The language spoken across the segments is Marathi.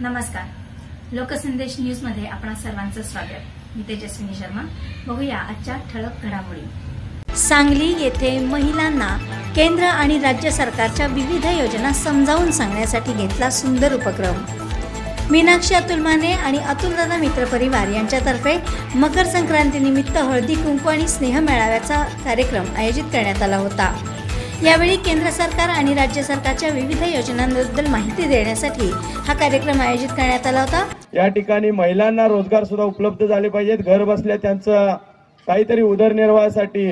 नमस्कार. लोकसंदेश न्यूजमध्ये आपण सर्वांचं स्वागत. मी तेजस्विनी शर्मा. बघूया आजच्या ठळक घडामोडी. सांगली येथे महिलांना केंद्र आणि राज्य सरकारच्या विविध योजना समजावून सांगण्यासाठी घेतला सुंदर उपक्रम. मीनाक्षी अतुल माने आणि अतुलदादा मित्र परिवार यांच्यातर्फे मकर संक्रांतीनिमित्त हळदी कुंकू आणि स्नेह मेळाव्याचा कार्यक्रम आयोजित करण्यात आला होता. यावेळी केंद्र सरकार आणि राज्य सरकारच्या विविध योजनांबद्दल माहिती देण्यासाठी हा कार्यक्रम आयोजित करण्यात आला होता. या ठिकाणी महिलांना रोजगार सुद्धा उपलब्ध झाले पाहिजेत. घर बसल्या त्यांचं काहीतरी उदरनिर्वाहासाठी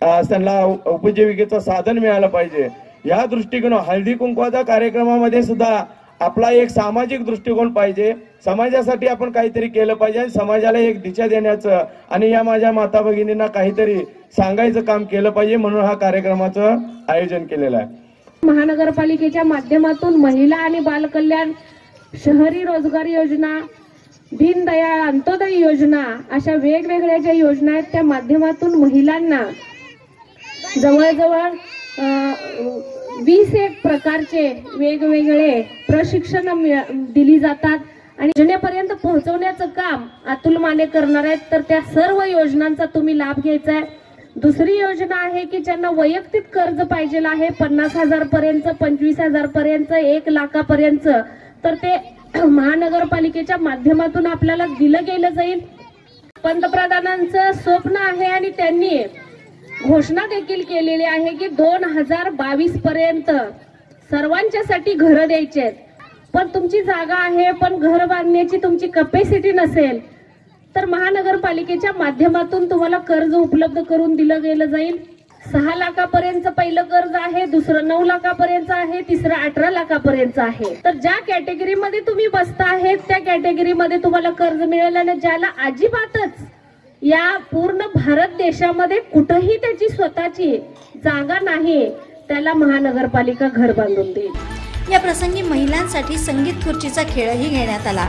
त्यांना उपजीविकेचं साधन मिळालं पाहिजे. या दृष्टिकोन हळदी कुंकवाचा कार्यक्रमामध्ये सुद्धा आपला एक सामाजिक दृष्टिकोन पाहिजे. समाजासाठी आपण काहीतरी केलं पाहिजे आणि समाजाला एक दिशा देण्याचं आणि या माझ्या माता भगिनींना काहीतरी सांगायचं काम केलं पाहिजे म्हणून हा कार्यक्रमाचं आयोजन केलेलं आहे. महानगरपालिकेच्या माध्यमातून महिला आणि बालकल्याण शहरी रोजगार योजना दीनदयाळ अंत्योदय योजना अशा वेगवेगळ्या ज्या योजना आहेत त्या माध्यमातून महिलांना जवळजवळ वीस एक प्रकारचे वेगवेगळे प्रशिक्षण मिळ- दिली जातात. आणि योजनेपर्यंत पोहोचवण्याचं काम अतुल माने करणार आहेत. तर त्या सर्व योजनांचा तुम्ही लाभ घ्यायचा आहे. दुसरी योजना आहे की ज्यांना वैयक्तिक कर्ज पाहिजे आहे पन्नास हजार पर्यंत पंचवीस हजार पर्यंत एक लाखापर्यंत तर ते महानगरपालिकेच्या माध्यमातून आपल्याला दिलं गेलं जाईल. पंतप्रधानांचं स्वप्न आहे आणि त्यांनी घोषणा देखील केलेली आहे की दोन हजार बावीस पर्यंत सर्वांच्यासाठी घरं द्यायची आहेत. पण तुमची जागा आहे पण घर बांधण्याची तुमची कपॅसिटी नसेल तर महानगरपालिकेच्या माध्यमातून तुम्हाला कर्ज उपलब्ध करून दिलं गेलं जाईल. सहा लाखापर्यंत पहिलं कर्ज आहे दुसरं नऊ लाखापर्यंत आहे तिसरं अठरा लाखापर्यंत आहे. तर ज्या कॅटेगरीमध्ये तुम्ही बसता आहेत त्या कॅटेगरीमध्ये तुम्हाला कर्ज मिळेल आणि ज्याला अजिबातच या पूर्ण भारत देशामध्ये कुठंही त्याची स्वतःची जागा नाही त्याला महानगरपालिका घर बांधून देईल. या प्रसंगी महिलांसाठी संगीत खुर्चीचा खेळही घेण्यात आला.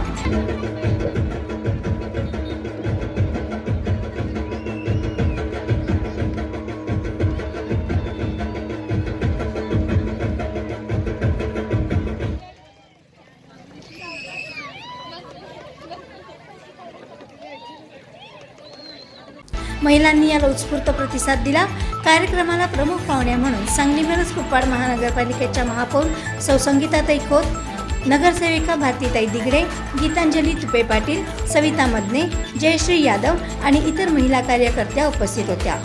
महिलांनी याला उत्स्फूर्त प्रतिसाद दिला. कार्यक्रमाला प्रमुख पाहुण्या म्हणून सांगली मिरज कुप्पाड महानगरपालिकेच्या महापौर सौ संगीताताई खोत नगरसेविका भारतीताई दिगडे गीतांजली तुपे पाटील सविता मदने जयश्री यादव आणि इतर महिला कार्यकर्त्या उपस्थित होत्या.